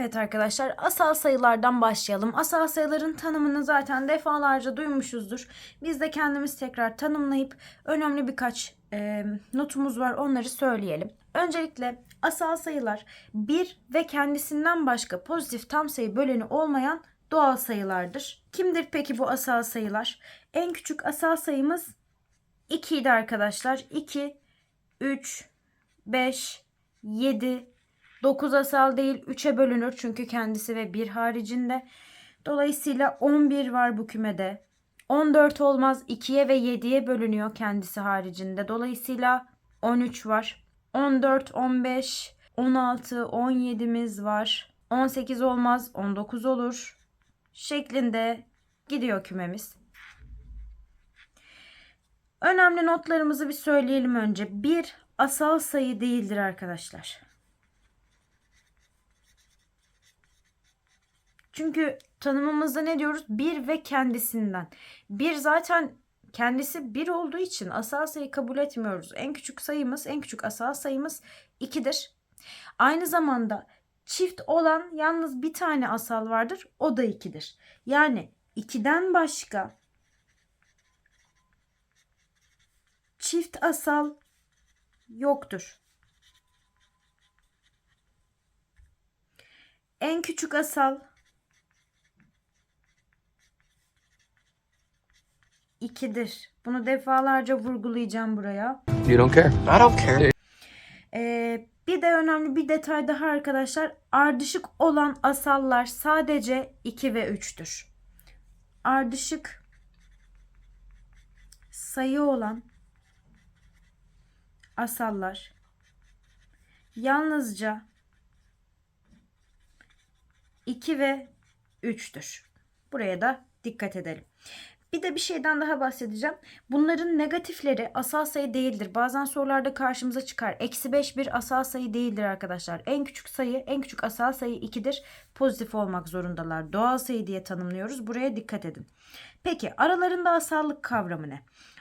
Evet arkadaşlar asal sayılardan başlayalım. Asal sayıların tanımını zaten defalarca duymuşuzdur. Biz de kendimiz tekrar tanımlayıp önemli birkaç e, notumuz var onları söyleyelim. Öncelikle asal sayılar bir ve kendisinden başka pozitif tam sayı böleni olmayan doğal sayılardır. Kimdir peki bu asal sayılar? En küçük asal sayımız 2 idi arkadaşlar. 2, 3, 5, 7, 9 asal değil 3'e bölünür çünkü kendisi ve 1 haricinde. Dolayısıyla 11 var bu kümede. 14 olmaz 2'ye ve 7'ye bölünüyor kendisi haricinde. Dolayısıyla 13 var. 14, 15, 16, 17'miz var. 18 olmaz 19 olur. Şeklinde gidiyor kümemiz. Önemli notlarımızı bir söyleyelim önce. 1 asal sayı değildir arkadaşlar. Çünkü tanımımızda ne diyoruz? Bir ve kendisinden. Bir zaten kendisi bir olduğu için asal sayı kabul etmiyoruz. En küçük sayımız, en küçük asal sayımız 2'dir. Aynı zamanda çift olan yalnız bir tane asal vardır. O da 2'dir. Yani 2'den başka çift asal yoktur. En küçük asal 2'dir. Bunu defalarca vurgulayacağım buraya. You don't care. I don't care. Ee, bir de önemli bir detay daha arkadaşlar. Ardışık olan asallar sadece 2 ve 3'tür. Ardışık sayı olan asallar yalnızca 2 ve 3'tür. Buraya da dikkat edelim. Bir de bir şeyden daha bahsedeceğim. Bunların negatifleri asal sayı değildir. Bazen sorularda karşımıza çıkar. Eksi 5 bir asal sayı değildir arkadaşlar. En küçük sayı, en küçük asal sayı 2'dir. Pozitif olmak zorundalar. Doğal sayı diye tanımlıyoruz. Buraya dikkat edin. Peki aralarında asallık kavramı ne?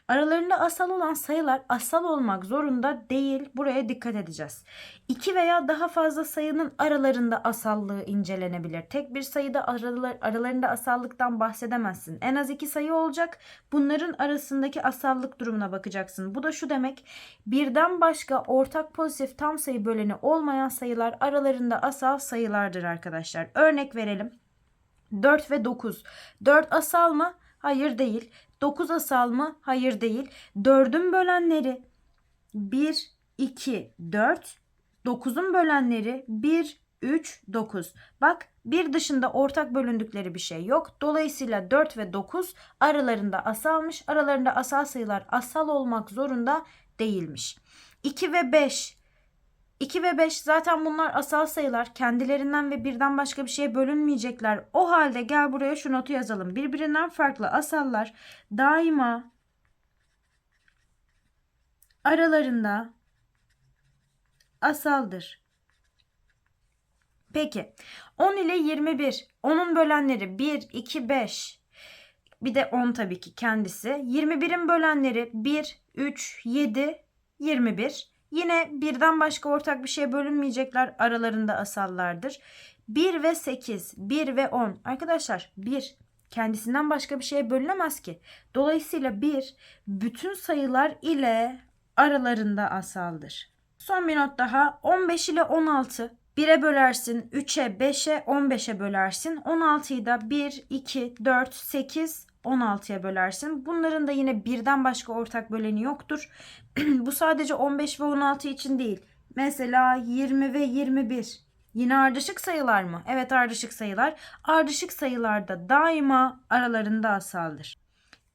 Aralarında asal olan sayılar asal olmak zorunda değil. Buraya dikkat edeceğiz. İki veya daha fazla sayının aralarında asallığı incelenebilir. Tek bir sayıda aralar, aralarında asallıktan bahsedemezsin. En az iki sayı olacak. Bunların arasındaki asallık durumuna bakacaksın. Bu da şu demek. Birden başka ortak pozitif tam sayı böleni olmayan sayılar aralarında asal sayılardır arkadaşlar. Örnek verelim. 4 ve 9. 4 asal mı? Hayır değil. 9 asal mı? Hayır değil. 4'ün bölenleri 1, 2, 4. 9'un bölenleri 1, 3, 9. Bak bir dışında ortak bölündükleri bir şey yok. Dolayısıyla 4 ve 9 aralarında asalmış. Aralarında asal sayılar asal olmak zorunda değilmiş. 2 ve 5 2 ve 5 zaten bunlar asal sayılar. Kendilerinden ve birden başka bir şeye bölünmeyecekler. O halde gel buraya şu notu yazalım. Birbirinden farklı asallar daima aralarında asaldır. Peki 10 ile 21. 10'un bölenleri 1, 2, 5. Bir de 10 tabii ki kendisi. 21'in bölenleri 1, 3, 7, 21. Yine birden başka ortak bir şeye bölünmeyecekler aralarında asallardır. 1 ve 8, 1 ve 10. Arkadaşlar 1 kendisinden başka bir şeye bölünemez ki. Dolayısıyla 1 bütün sayılar ile aralarında asaldır. Son bir not daha. 15 ile 16 1'e bölersin, 3'e, 5'e, 15'e bölersin. 16'yı da 1, 2, 4, 8, 16'ya bölersin. Bunların da yine birden başka ortak böleni yoktur. Bu sadece 15 ve 16 için değil. Mesela 20 ve 21. Yine ardışık sayılar mı? Evet ardışık sayılar. Ardışık sayılarda daima aralarında asaldır.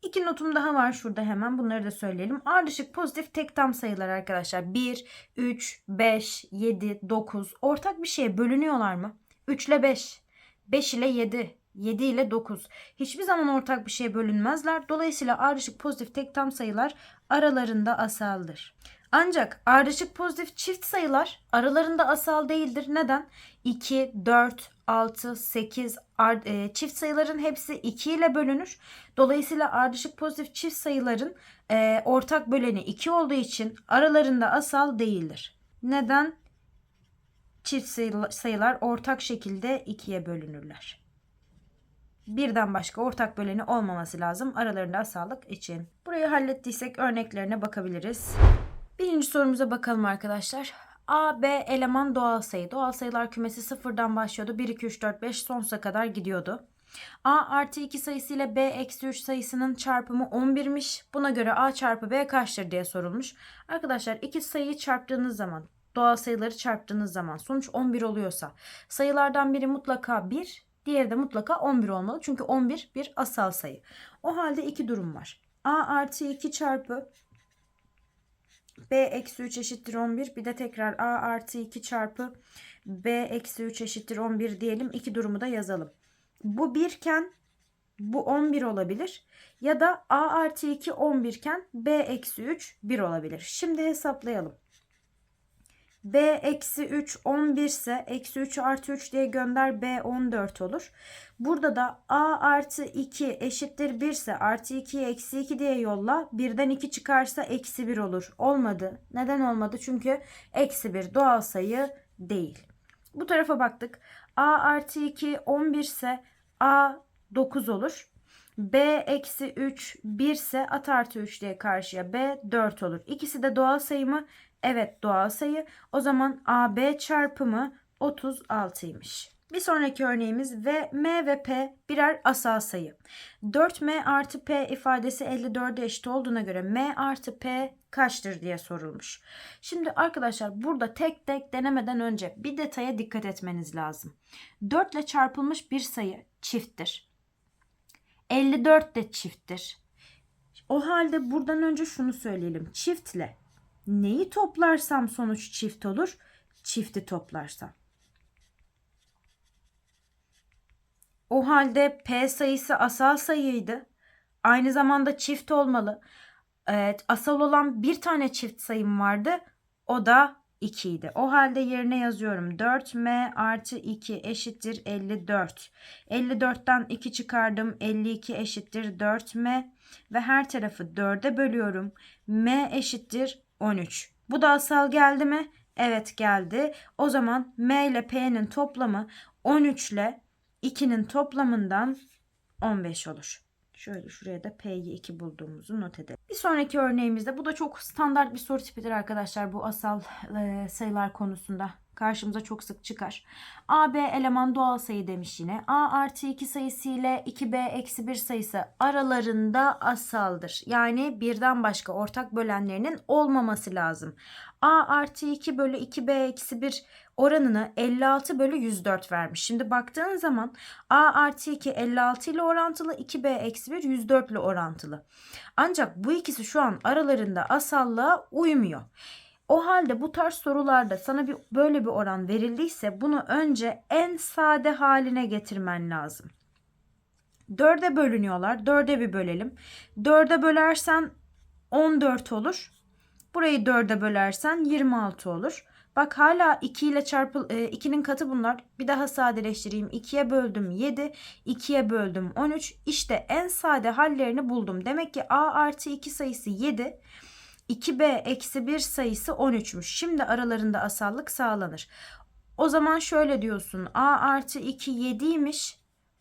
İki notum daha var şurada hemen bunları da söyleyelim. Ardışık pozitif tek tam sayılar arkadaşlar. 1, 3, 5, 7, 9 ortak bir şeye bölünüyorlar mı? 3 ile 5, 5 ile 7, 7 ile 9. Hiçbir zaman ortak bir şeye bölünmezler. Dolayısıyla ardışık pozitif tek tam sayılar aralarında asaldır. Ancak ardışık pozitif çift sayılar aralarında asal değildir. Neden? 2, 4, 6, 8 ard- e, çift sayıların hepsi 2 ile bölünür. Dolayısıyla ardışık pozitif çift sayıların e, ortak böleni 2 olduğu için aralarında asal değildir. Neden? çift sayı- sayılar ortak şekilde ikiye bölünürler. Birden başka ortak böleni olmaması lazım aralarında asallık için. Burayı hallettiysek örneklerine bakabiliriz. Birinci sorumuza bakalım arkadaşlar. A, B eleman doğal sayı. Doğal sayılar kümesi sıfırdan başlıyordu. 1, 2, 3, 4, 5 sonsuza kadar gidiyordu. A artı 2 sayısı ile B eksi 3 sayısının çarpımı 11'miş. Buna göre A çarpı B kaçtır diye sorulmuş. Arkadaşlar iki sayıyı çarptığınız zaman doğal sayıları çarptığınız zaman sonuç 11 oluyorsa sayılardan biri mutlaka 1 diğeri de mutlaka 11 olmalı. Çünkü 11 bir asal sayı. O halde iki durum var. A artı 2 çarpı B eksi 3 eşittir 11. Bir de tekrar A artı 2 çarpı B eksi 3 eşittir 11 diyelim. İki durumu da yazalım. Bu 1 iken bu 11 olabilir. Ya da A artı 2 11 iken B eksi 3 1 olabilir. Şimdi hesaplayalım. B eksi 3 11 ise eksi 3 artı 3 diye gönder B 14 olur. Burada da A artı 2 eşittir 1 ise artı 2'yi eksi 2 diye yolla. Birden 2 çıkarsa eksi 1 olur. Olmadı. Neden olmadı? Çünkü eksi 1 doğal sayı değil. Bu tarafa baktık. A artı 2 11 ise A 9 olur. B eksi 3 1 ise at artı 3 diye karşıya B 4 olur. İkisi de doğal sayı mı? Evet doğal sayı. O zaman AB çarpımı 36'ymış. Bir sonraki örneğimiz ve M ve P birer asal sayı. 4M artı P ifadesi 54'e eşit olduğuna göre M artı P kaçtır diye sorulmuş. Şimdi arkadaşlar burada tek tek denemeden önce bir detaya dikkat etmeniz lazım. 4 ile çarpılmış bir sayı çifttir. 54 de çifttir. O halde buradan önce şunu söyleyelim. Çiftle neyi toplarsam sonuç çift olur? Çifti toplarsam. O halde P sayısı asal sayıydı. Aynı zamanda çift olmalı. Evet, asal olan bir tane çift sayım vardı. O da 2 idi. O halde yerine yazıyorum. 4m artı 2 eşittir 54. 54'ten 2 çıkardım. 52 eşittir 4m. Ve her tarafı 4'e bölüyorum. m eşittir 13. Bu da asal geldi mi? Evet geldi. O zaman m ile p'nin toplamı 13 ile 2'nin toplamından 15 olur. Şöyle şuraya da P'yi 2 bulduğumuzu not edelim. Bir sonraki örneğimizde bu da çok standart bir soru tipidir arkadaşlar bu asal sayılar konusunda. Karşımıza çok sık çıkar. AB eleman doğal sayı demiş yine. A artı 2 sayısı ile 2B eksi 1 sayısı aralarında asaldır. Yani birden başka ortak bölenlerinin olmaması lazım. A artı 2 bölü 2B eksi 1 oranını 56 bölü 104 vermiş. Şimdi baktığın zaman A artı 2 56 ile orantılı 2B eksi 1 104 ile orantılı. Ancak bu ikisi şu an aralarında asallığa uymuyor. O halde bu tarz sorularda sana bir böyle bir oran verildiyse bunu önce en sade haline getirmen lazım. 4'e bölünüyorlar. 4'e bir bölelim. 4'e bölersen 14 olur. Burayı 4'e bölersen 26 olur. Bak hala 2 ile çarpıl 2'nin katı bunlar. Bir daha sadeleştireyim. 2'ye böldüm 7. 2'ye böldüm 13. İşte en sade hallerini buldum. Demek ki A artı 2 sayısı 7. 2b eksi 1 sayısı 13'müş. Şimdi aralarında asallık sağlanır. O zaman şöyle diyorsun. a artı 2 7'ymiş.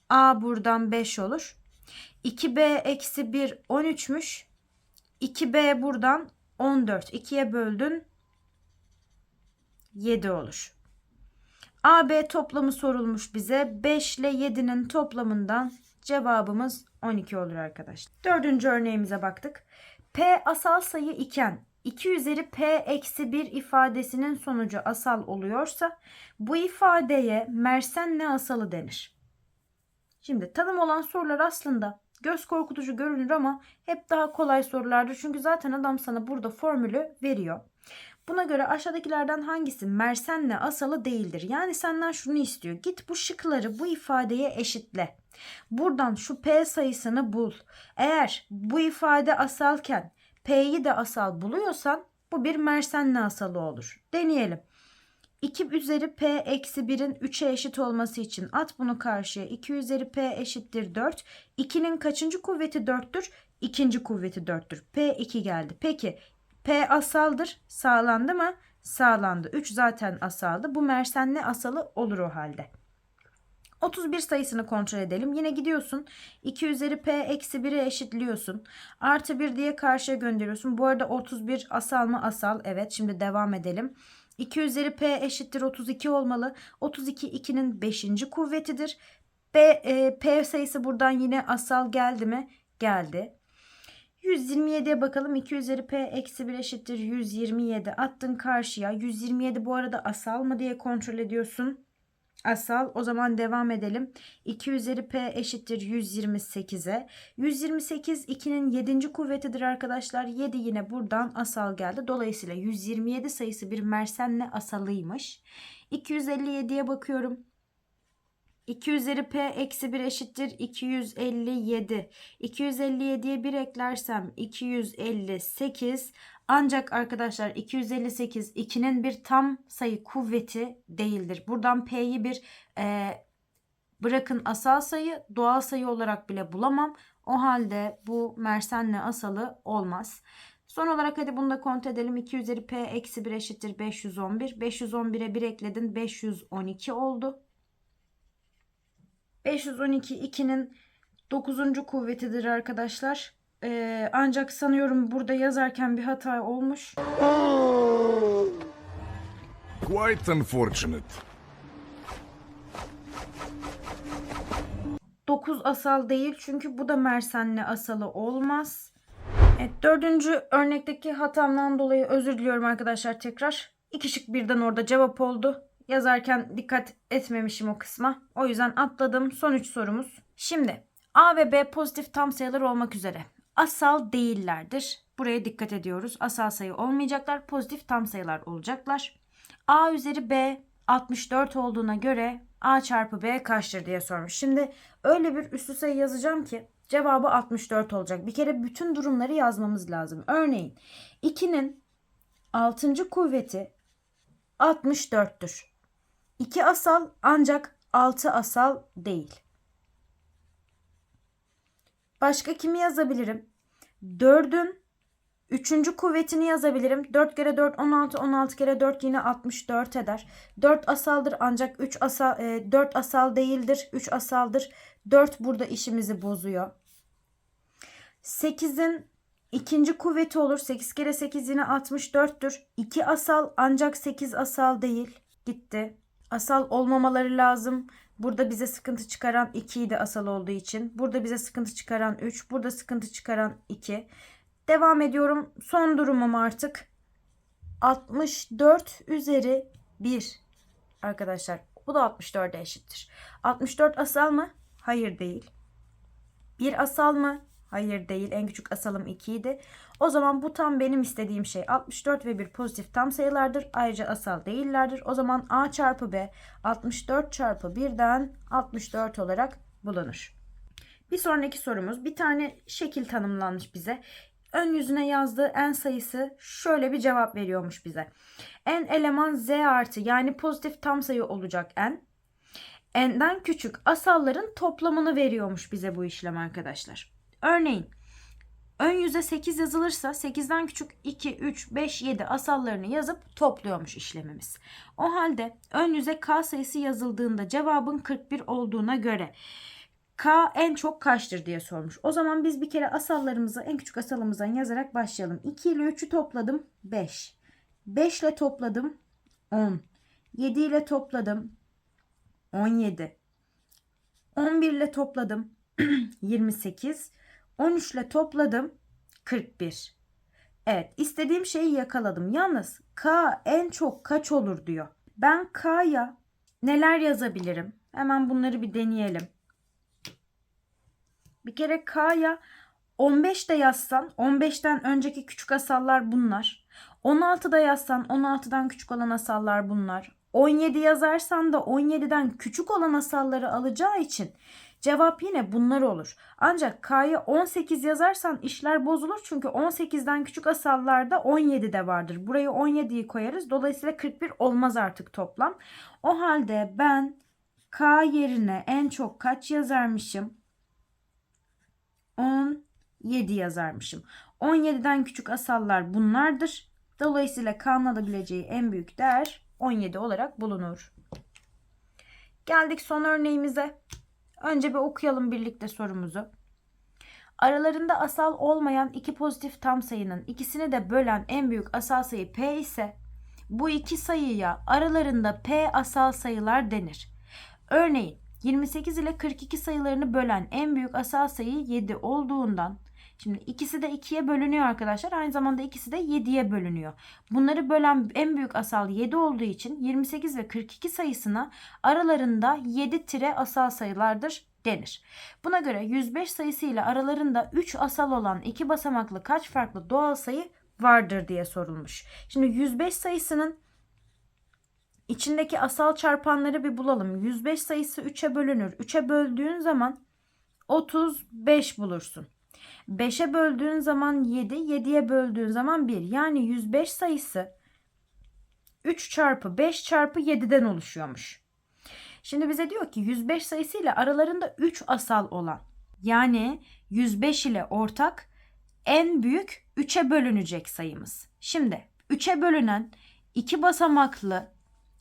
a buradan 5 olur. 2b eksi 1 13'müş. 2b buradan 14. 2'ye böldün 7 olur. AB toplamı sorulmuş bize. 5 ile 7'nin toplamından cevabımız 12 olur arkadaşlar. Dördüncü örneğimize baktık. P asal sayı iken 2 üzeri P eksi 1 ifadesinin sonucu asal oluyorsa bu ifadeye Mersenle asalı denir. Şimdi tanım olan sorular aslında göz korkutucu görünür ama hep daha kolay sorulardır. Çünkü zaten adam sana burada formülü veriyor. Buna göre aşağıdakilerden hangisi Mersenle asalı değildir? Yani senden şunu istiyor. Git bu şıkları bu ifadeye eşitle. Buradan şu P sayısını bul. Eğer bu ifade asalken P'yi de asal buluyorsan bu bir Mersenle asalı olur. Deneyelim. 2 üzeri P eksi 1'in 3'e eşit olması için at bunu karşıya. 2 üzeri P eşittir 4. 2'nin kaçıncı kuvveti 4'tür? İkinci kuvveti 4'tür. P 2 geldi. Peki P asaldır. Sağlandı mı? Sağlandı. 3 zaten asaldı. Bu mersenli asalı olur o halde. 31 sayısını kontrol edelim. Yine gidiyorsun. 2 üzeri p eksi 1'e eşitliyorsun. Artı 1 diye karşıya gönderiyorsun. Bu arada 31 asal mı? Asal. Evet şimdi devam edelim. 2 üzeri p eşittir 32 olmalı. 32 2'nin 5. kuvvetidir. B, e, p sayısı buradan yine asal geldi mi? Geldi. 127'ye bakalım. 2 üzeri p eksi 1 eşittir 127. Attın karşıya. 127 bu arada asal mı diye kontrol ediyorsun. Asal. O zaman devam edelim. 2 üzeri p eşittir 128'e. 128 2'nin 7. kuvvetidir arkadaşlar. 7 yine buradan asal geldi. Dolayısıyla 127 sayısı bir mersenle asalıymış. 257'ye bakıyorum. 2 üzeri p eksi 1 eşittir 257. 257'ye 1 eklersem 258. Ancak arkadaşlar 258 2'nin bir tam sayı kuvveti değildir. Buradan p'yi bir e, bırakın asal sayı doğal sayı olarak bile bulamam. O halde bu mersenle asalı olmaz. Son olarak hadi bunu da kont edelim. 2 üzeri p eksi 1 eşittir 511. 511'e 1 ekledin 512 oldu. 512 2'nin 9. kuvvetidir arkadaşlar. Ee, ancak sanıyorum burada yazarken bir hata olmuş. Quite unfortunate. 9 asal değil çünkü bu da mersenli asalı olmaz. Evet, dördüncü örnekteki hatamdan dolayı özür diliyorum arkadaşlar tekrar. İki şık birden orada cevap oldu. Yazarken dikkat etmemişim o kısma. O yüzden atladım. Son 3 sorumuz. Şimdi A ve B pozitif tam sayılar olmak üzere. Asal değillerdir. Buraya dikkat ediyoruz. Asal sayı olmayacaklar. Pozitif tam sayılar olacaklar. A üzeri B 64 olduğuna göre A çarpı B kaçtır diye sormuş. Şimdi öyle bir üslü sayı yazacağım ki cevabı 64 olacak. Bir kere bütün durumları yazmamız lazım. Örneğin 2'nin 6. kuvveti 64'tür. 2 asal ancak 6 asal değil. Başka kimi yazabilirim? 4'ün 3. kuvvetini yazabilirim. 4 kere 4 16, 16 kere 4 yine 64 eder. 4 asaldır ancak 3 asal, e, 4 asal değildir. 3 asaldır. 4 burada işimizi bozuyor. 8'in ikinci kuvveti olur. 8 kere 8 yine 64'tür. 2 asal ancak 8 asal değil. Gitti. Asal olmamaları lazım. Burada bize sıkıntı çıkaran 2 de asal olduğu için. Burada bize sıkıntı çıkaran 3. Burada sıkıntı çıkaran 2. Devam ediyorum. Son durumum artık. 64 üzeri 1. Arkadaşlar bu da 64'e eşittir. 64 asal mı? Hayır değil. 1 asal mı? Hayır değil. En küçük asalım 2 idi. O zaman bu tam benim istediğim şey. 64 ve 1 pozitif tam sayılardır. Ayrıca asal değillerdir. O zaman A çarpı B 64 çarpı 1'den 64 olarak bulunur. Bir sonraki sorumuz bir tane şekil tanımlanmış bize. Ön yüzüne yazdığı n sayısı şöyle bir cevap veriyormuş bize. n eleman z artı yani pozitif tam sayı olacak n. n'den küçük asalların toplamını veriyormuş bize bu işlem arkadaşlar. Örneğin ön yüze 8 yazılırsa 8'den küçük 2, 3, 5, 7 asallarını yazıp topluyormuş işlemimiz. O halde ön yüze k sayısı yazıldığında cevabın 41 olduğuna göre K en çok kaçtır diye sormuş. O zaman biz bir kere asallarımızı en küçük asalımızdan yazarak başlayalım. 2 ile 3'ü topladım 5. 5 ile topladım 10. 7 ile topladım 17. 11 ile topladım 28. 13 ile topladım 41. Evet istediğim şeyi yakaladım. Yalnız K en çok kaç olur diyor. Ben K'ya neler yazabilirim? Hemen bunları bir deneyelim. Bir kere K'ya 15 de yazsan 15'ten önceki küçük asallar bunlar. 16 da yazsan 16'dan küçük olan asallar bunlar. 17 yazarsan da 17'den küçük olan asalları alacağı için cevap yine bunlar olur. Ancak K'ya 18 yazarsan işler bozulur çünkü 18'den küçük asallarda 17 de vardır. Buraya 17'yi koyarız. Dolayısıyla 41 olmaz artık toplam. O halde ben K yerine en çok kaç yazarmışım? 17 yazarmışım. 17'den küçük asallar bunlardır. Dolayısıyla K'nın alabileceği en büyük değer 17 olarak bulunur. Geldik son örneğimize. Önce bir okuyalım birlikte sorumuzu. Aralarında asal olmayan iki pozitif tam sayının ikisini de bölen en büyük asal sayı P ise bu iki sayıya aralarında P asal sayılar denir. Örneğin 28 ile 42 sayılarını bölen en büyük asal sayı 7 olduğundan Şimdi ikisi de 2'ye bölünüyor arkadaşlar. Aynı zamanda ikisi de 7'ye bölünüyor. Bunları bölen en büyük asal 7 olduğu için 28 ve 42 sayısına aralarında 7 tire asal sayılardır denir. Buna göre 105 sayısı ile aralarında 3 asal olan iki basamaklı kaç farklı doğal sayı vardır diye sorulmuş. Şimdi 105 sayısının içindeki asal çarpanları bir bulalım. 105 sayısı 3'e bölünür. 3'e böldüğün zaman 35 bulursun. 5'e böldüğün zaman 7, 7'ye böldüğün zaman 1. Yani 105 sayısı 3 çarpı 5 çarpı 7'den oluşuyormuş. Şimdi bize diyor ki 105 sayısı ile aralarında 3 asal olan yani 105 ile ortak en büyük 3'e bölünecek sayımız. Şimdi 3'e bölünen iki basamaklı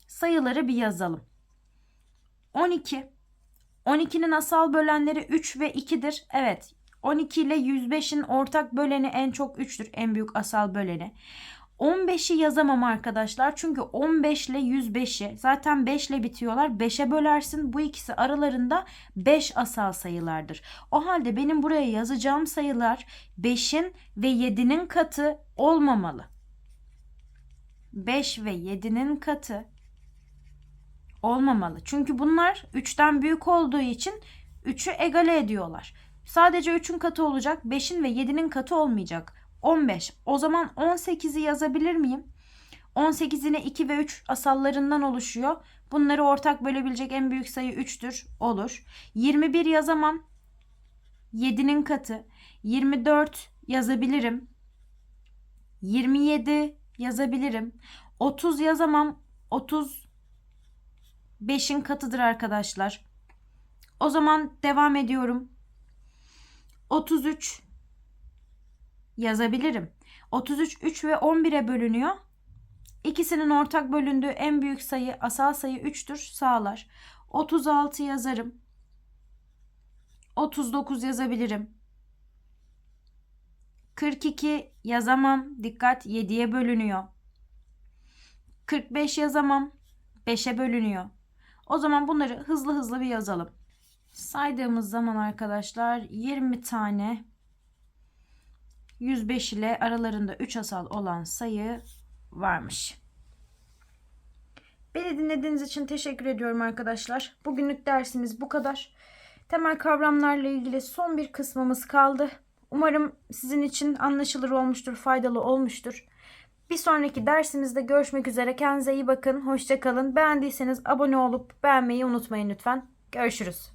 sayıları bir yazalım. 12. 12'nin asal bölenleri 3 ve 2'dir. Evet 12 ile 105'in ortak böleni en çok 3'tür. En büyük asal böleni. 15'i yazamam arkadaşlar. Çünkü 15 ile 105'i zaten 5 ile bitiyorlar. 5'e bölersin. Bu ikisi aralarında 5 asal sayılardır. O halde benim buraya yazacağım sayılar 5'in ve 7'nin katı olmamalı. 5 ve 7'nin katı olmamalı. Çünkü bunlar 3'ten büyük olduğu için 3'ü egale ediyorlar. Sadece 3'ün katı olacak. 5'in ve 7'nin katı olmayacak. 15. O zaman 18'i yazabilir miyim? 18 yine 2 ve 3 asallarından oluşuyor. Bunları ortak bölebilecek en büyük sayı 3'tür. Olur. 21 yazamam. 7'nin katı. 24 yazabilirim. 27 yazabilirim. 30 yazamam. 30 5'in katıdır arkadaşlar. O zaman devam ediyorum. 33 yazabilirim. 33 3 ve 11'e bölünüyor. İkisinin ortak bölündüğü en büyük sayı asal sayı 3'tür sağlar. 36 yazarım. 39 yazabilirim. 42 yazamam. Dikkat 7'ye bölünüyor. 45 yazamam. 5'e bölünüyor. O zaman bunları hızlı hızlı bir yazalım. Saydığımız zaman arkadaşlar 20 tane 105 ile aralarında 3 asal olan sayı varmış. Beni dinlediğiniz için teşekkür ediyorum arkadaşlar. Bugünlük dersimiz bu kadar. Temel kavramlarla ilgili son bir kısmımız kaldı. Umarım sizin için anlaşılır olmuştur, faydalı olmuştur. Bir sonraki dersimizde görüşmek üzere. Kendinize iyi bakın. Hoşçakalın. Beğendiyseniz abone olup beğenmeyi unutmayın lütfen. Görüşürüz.